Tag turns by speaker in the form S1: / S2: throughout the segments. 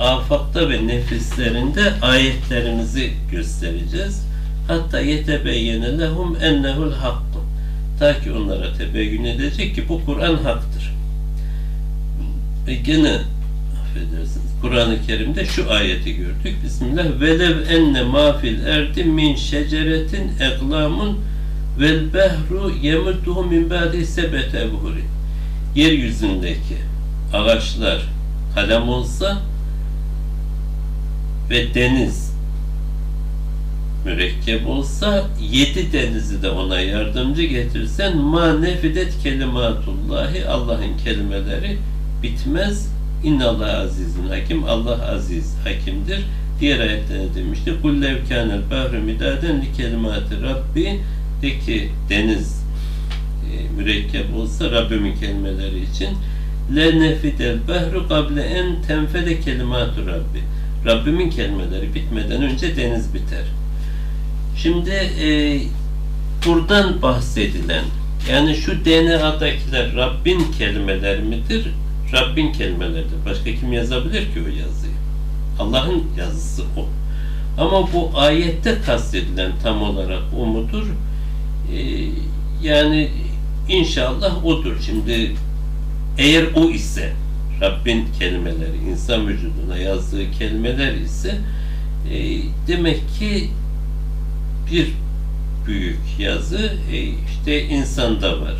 S1: afakta ve nefislerinde ayetlerimizi göstereceğiz. Hatta yetebeyyene lehum ennehul hakkun. Ta ki onlara tebeyyün edecek ki bu Kur'an haktır. E gene affedersiniz Kur'an-ı Kerim'de şu ayeti gördük. Bismillah velev enne ma fil erdi min şeceretin eklamun vel behru yemudduhu min ba'di sebet ebhuri. Yeryüzündeki ağaçlar kalem olsa ve deniz mürekkep olsa yedi denizi de ona yardımcı getirsen ma nefidet kelimatullahi Allah'ın kelimeleri bitmez. İnnallah azizun hakim. Allah aziz hakimdir. Diğer ayette ne demişti? Kul lev kânel bahru midaden li kelimati rabbi de ki deniz e, mürekkep olsa Rabbimin kelimeleri için le nefidel bahru kable en tenfede kelimatu rabbi Rabbimin kelimeleri bitmeden önce deniz biter. Şimdi e, buradan bahsedilen yani şu DNA'dakiler Rabbin kelimeleri midir? Rabbin kelimeleridir. Başka kim yazabilir ki o yazıyı? Allah'ın yazısı o. Ama bu ayette kastedilen tam olarak o mudur? Ee, yani inşallah odur. Şimdi eğer o ise Rabbin kelimeleri, insan vücuduna yazdığı kelimeler ise e, demek ki bir büyük yazı e, işte insanda var.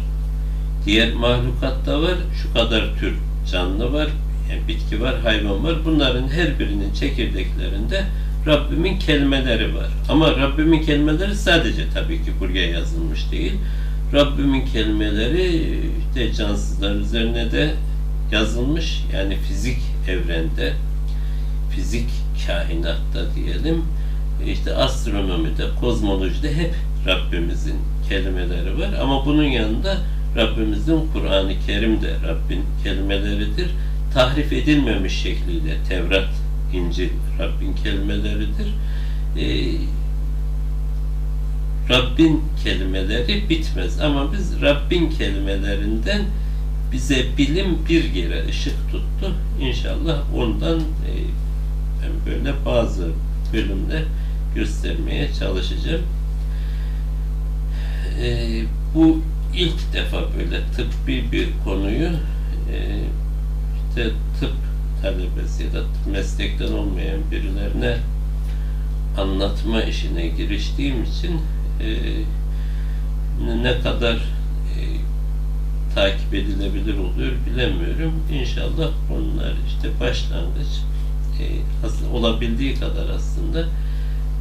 S1: Diğer mahlukatta var. Şu kadar tür canlı var. Yani bitki var, hayvan var. Bunların her birinin çekirdeklerinde Rabbimin kelimeleri var. Ama Rabbimin kelimeleri sadece tabii ki buraya yazılmış değil. Rabbimin kelimeleri işte cansızlar üzerine de yazılmış. Yani fizik evrende, fizik kainatta diyelim. işte astronomide, kozmolojide hep Rabbimizin kelimeleri var. Ama bunun yanında Rabbimizin Kur'an-ı Kerim de Rabbin kelimeleridir. Tahrif edilmemiş şekliyle Tevrat, İncil Rabbin kelimeleridir. Ee, Rabbin kelimeleri bitmez ama biz Rabbin kelimelerinden bize bilim bir yere ışık tuttu. İnşallah ondan e, böyle bazı bölümler göstermeye çalışacağım. E, bu ilk defa böyle tıbbi bir konuyu e, işte tıp talebesi ya da tıp meslekten olmayan birilerine anlatma işine giriştiğim için e, ne kadar takip edilebilir oluyor bilemiyorum. İnşallah bunlar işte başlangıç e, olabildiği kadar aslında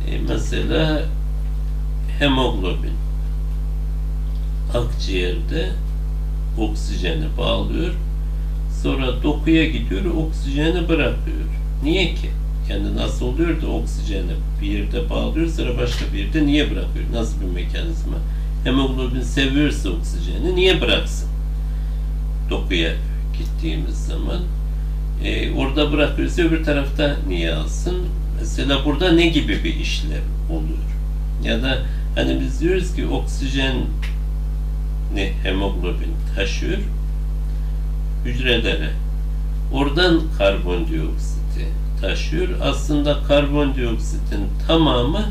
S1: e, mesela hemoglobin akciğerde oksijeni bağlıyor. Sonra dokuya gidiyor, oksijeni bırakıyor. Niye ki? Yani nasıl oluyor da oksijeni bir yerde bağlıyor, sonra başka bir yerde niye bırakıyor? Nasıl bir mekanizma? Hemoglobin seviyorsa oksijeni niye bıraksın? Dokuya gittiğimiz zaman e, orada bırakıyorsa öbür tarafta niye alsın? Mesela burada ne gibi bir işlem oluyor? Ya da hani biz diyoruz ki oksijen ne hemoglobin taşıyor hücrelere. Oradan karbondioksiti taşıyor. Aslında karbondioksitin tamamı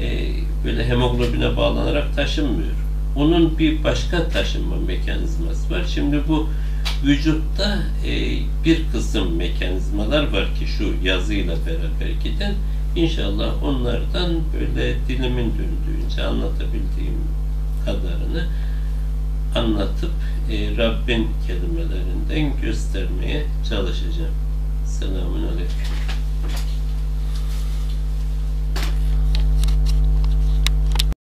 S1: e, böyle hemoglobine bağlanarak taşınmıyor. Onun bir başka taşınma mekanizması var. Şimdi bu vücutta e, bir kısım mekanizmalar var ki şu yazıyla beraber giden. İnşallah onlardan böyle dilimin döndüğünce anlatabildiğim kadarını anlatıp e, Rabbin kelimelerinden göstermeye çalışacağım. Selamun Aleyküm.